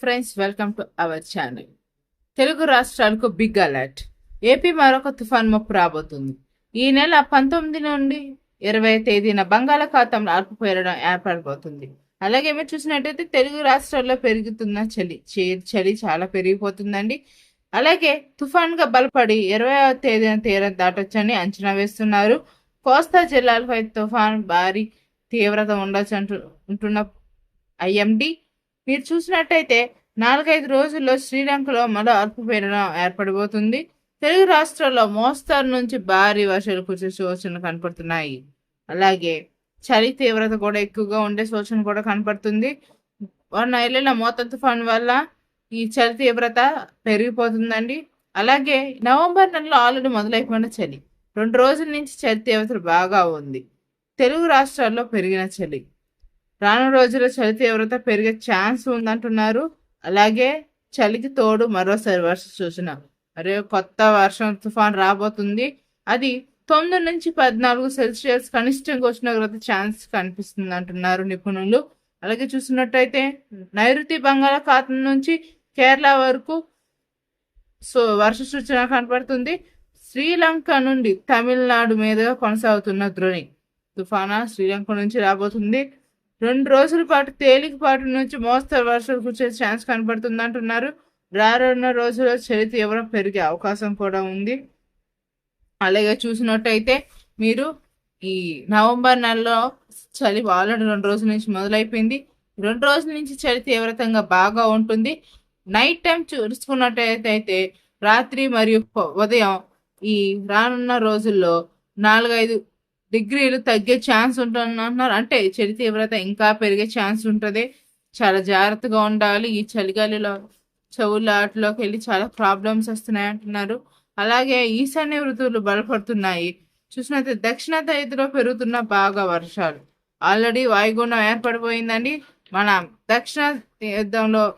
Friends welcome to our channel Telugu రాష్ట్రాలకు big alert AP మరొక తుఫాన్ ముప్పు రాబోతుంది. ఈ నెల పంతొమ్మిది నుండి ఇరవై తేదీన బంగాళాఖాతంలో అల్పపీడనం ఏర్పడబోతుంది. అలాగే మీరు చూసినట్టయితే తెలుగు రాష్ట్రాల్లో పెరుగుతున్న చలి చే- చలి చాలా పెరిగిపోతుందండి. అలాగే తుఫాన్గా బలపడి ఇరవై తేదీన తీరం దాటొచ్చని అంచనా వేస్తున్నారు. కోస్తా జిల్లాలపై తుఫాన్ భారీ తీవ్రత ఉండొచ్చు అంటు ఉంటున్న ఐఎండి మీరు చూసినట్టయితే నాలుగైదు రోజుల్లో శ్రీలంకలో మరో అల్పపీడనం ఏర్పడిపోతుంది తెలుగు రాష్ట్రాల్లో మోస్తారు నుంచి భారీ వర్షాలు కురిసే సూచనలు కనపడుతున్నాయి. అలాగే చలి తీవ్రత కూడా ఎక్కువగా ఉండే సూచన కూడా కనపడుతుంది. వన్ వెళ్ళిన మోత తుఫాన్ వల్ల ఈ చలి తీవ్రత పెరిగిపోతుందండి. అలాగే నవంబర్ నెలలో ఆల్రెడీ మొదలైపోయిన చలి. రెండు రోజుల నుంచి చలి తీవ్రత బాగా ఉంది. తెలుగు రాష్ట్రాల్లో పెరిగిన చలి. రాను రోజుల్లో చలి తీవ్రత పెరిగే ఛాన్స్ ఉందంటున్నారు. అలాగే చలికి తోడు మరోసారి వర్ష సూచన. మరో కొత్త వర్షం తుఫాన్ రాబోతుంది. అది తొమ్మిది నుంచి పద్నాలుగు సెల్సియస్ కనిష్టంగా ఉష్ణోగ్రత ఛాన్స్ కనిపిస్తుంది అంటున్నారు నిపుణులు. అలాగే చూసినట్టయితే నైరుతి బంగాళాఖాతం నుంచి కేరళ వరకు సో వర్ష సూచన కనపడుతుంది. శ్రీలంక నుండి తమిళనాడు మీదుగా కొనసాగుతున్న ద్రోణి తుఫానా శ్రీలంక నుంచి రాబోతుంది. రెండు రోజుల పాటు తేలికపాటి నుంచి మోస్తరు వర్షాలు కురిసే ఛాన్స్ కనబడుతుందంటున్నారు. రానున్న రోజుల్లో చలి తీవ్రం పెరిగే అవకాశం కూడా ఉంది. అలాగే చూసినట్టయితే మీరు ఈ నవంబర్ నెలలో చలి ఆల్రెడీ రెండు రోజుల నుంచి మొదలైపోయింది. రెండు రోజుల నుంచి చలి తీవ్రతంగా బాగా ఉంటుంది. నైట్ టైం చూసుకున్నట్టయితే రాత్రి మరియు ఉదయం ఈ రానున్న రోజుల్లో నాలుగైదు డిగ్రీలు తగ్గే ఛాన్స్ ఉంటుంది అంటున్నారు అంటే చలి తీవ్రత ఇంకా పెరిగే ఛాన్స్ ఉంటుంది. చాలా జాగ్రత్తగా ఉండాలి. ఈ చలిగాలిలో చెవుల ఆటలోకి వెళ్ళి చాలా ప్రాబ్లమ్స్ వస్తున్నాయి అంటున్నారు. అలాగే ఈశాన్య ఋతువులు బలపడుతున్నాయి. చూసినట్లయితే దక్షిణ తైతులో పెరుగుతున్న బాగా వర్షాలు. ఆల్రెడీ వాయుగుండం ఏర్పడిపోయిందండి. మన దక్షిణ యుద్ధంలో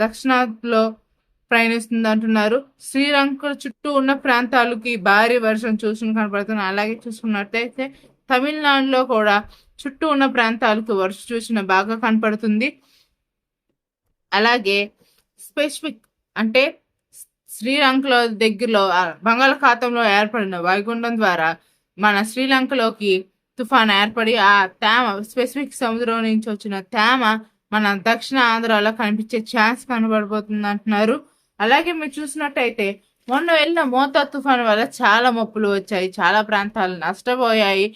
దక్షిణాదిలో ప్రయాణిస్తుంది అంటున్నారు. శ్రీలంక చుట్టూ ఉన్న ప్రాంతాలకి భారీ వర్షం చూసుకుని కనపడుతుంది. అలాగే చూసుకున్నట్టయితే తమిళనాడులో కూడా చుట్టూ ఉన్న ప్రాంతాలకు వర్ష చూసిన బాగా కనపడుతుంది. అలాగే స్పెసిఫిక్ అంటే శ్రీలంకలో దగ్గరలో బంగాళాఖాతంలో ఏర్పడిన వైగుండం ద్వారా మన శ్రీలంకలోకి తుఫాన్ ఏర్పడి ఆ తేమ స్పెసిఫిక్ సముద్రం నుంచి వచ్చిన తేమ మన దక్షిణ ఆంధ్రాలో కనిపించే ఛాన్స్ కనబడబోతుంది అంటున్నారు అలాగే మీరు చూసినట్టయితే మొన్న వెళ్ళిన మోతా తుఫాన్ వల్ల చాలా మొప్పులు వచ్చాయి చాలా ప్రాంతాలు నష్టపోయాయి.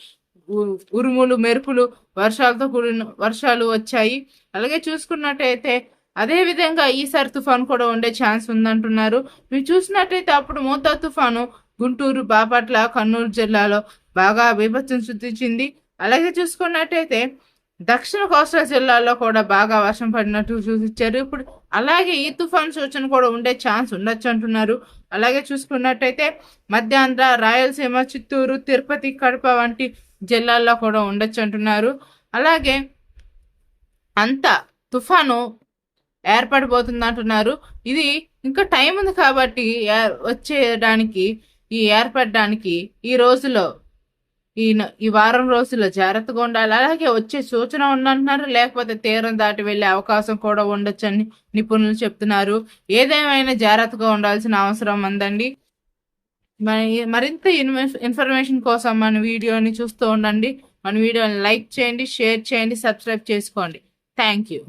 ఉరుములు మెరుపులు వర్షాలతో కూడిన వర్షాలు వచ్చాయి. అలాగే చూసుకున్నట్టయితే అదే విధంగా ఈసారి తుఫాన్ కూడా ఉండే ఛాన్స్ ఉందంటున్నారు. మీరు చూసినట్టయితే అప్పుడు మోతా తుఫాను గుంటూరు బాపట్ల కర్నూలు జిల్లాలో బాగా బీభత్సం సృష్టించింది. అలాగే చూసుకున్నట్టయితే దక్షిణ కోస్తా జిల్లాలో కూడా బాగా వర్షం పడినట్టు చూపించారు ఇప్పుడు అలాగే ఈ తుఫాన్ సూచన కూడా ఉండే ఛాన్స్ ఉండొచ్చు అంటున్నారు. అలాగే చూసుకున్నట్టయితే మధ్యాంధ్ర రాయలసీమ చిత్తూరు తిరుపతి కడప వంటి జిల్లాల్లో కూడా ఉండొచ్చు అంటున్నారు. అలాగే అంత తుఫాను ఏర్పడిపోతుంది అంటున్నారు ఇది ఇంకా టైం ఉంది కాబట్టి వచ్చేయడానికి ఈ ఏర్పడడానికి ఈ రోజులో ఈ ఈ వారం రోజుల్లో జాగ్రత్తగా ఉండాలి. అలాగే వచ్చే సూచన ఉందంటున్నారు. లేకపోతే తీరం దాటి వెళ్ళే అవకాశం కూడా ఉండొచ్చని నిపుణులు చెప్తున్నారు. ఏదేమైనా జాగ్రత్తగా ఉండాల్సిన అవసరం ఉందండి. మరి మరింత ఇన్ఫర్మేషన్ కోసం మన వీడియోని చూస్తూ ఉండండి. మన వీడియోని లైక్ చేయండి షేర్ చేయండి సబ్స్క్రైబ్ చేసుకోండి. Thank you.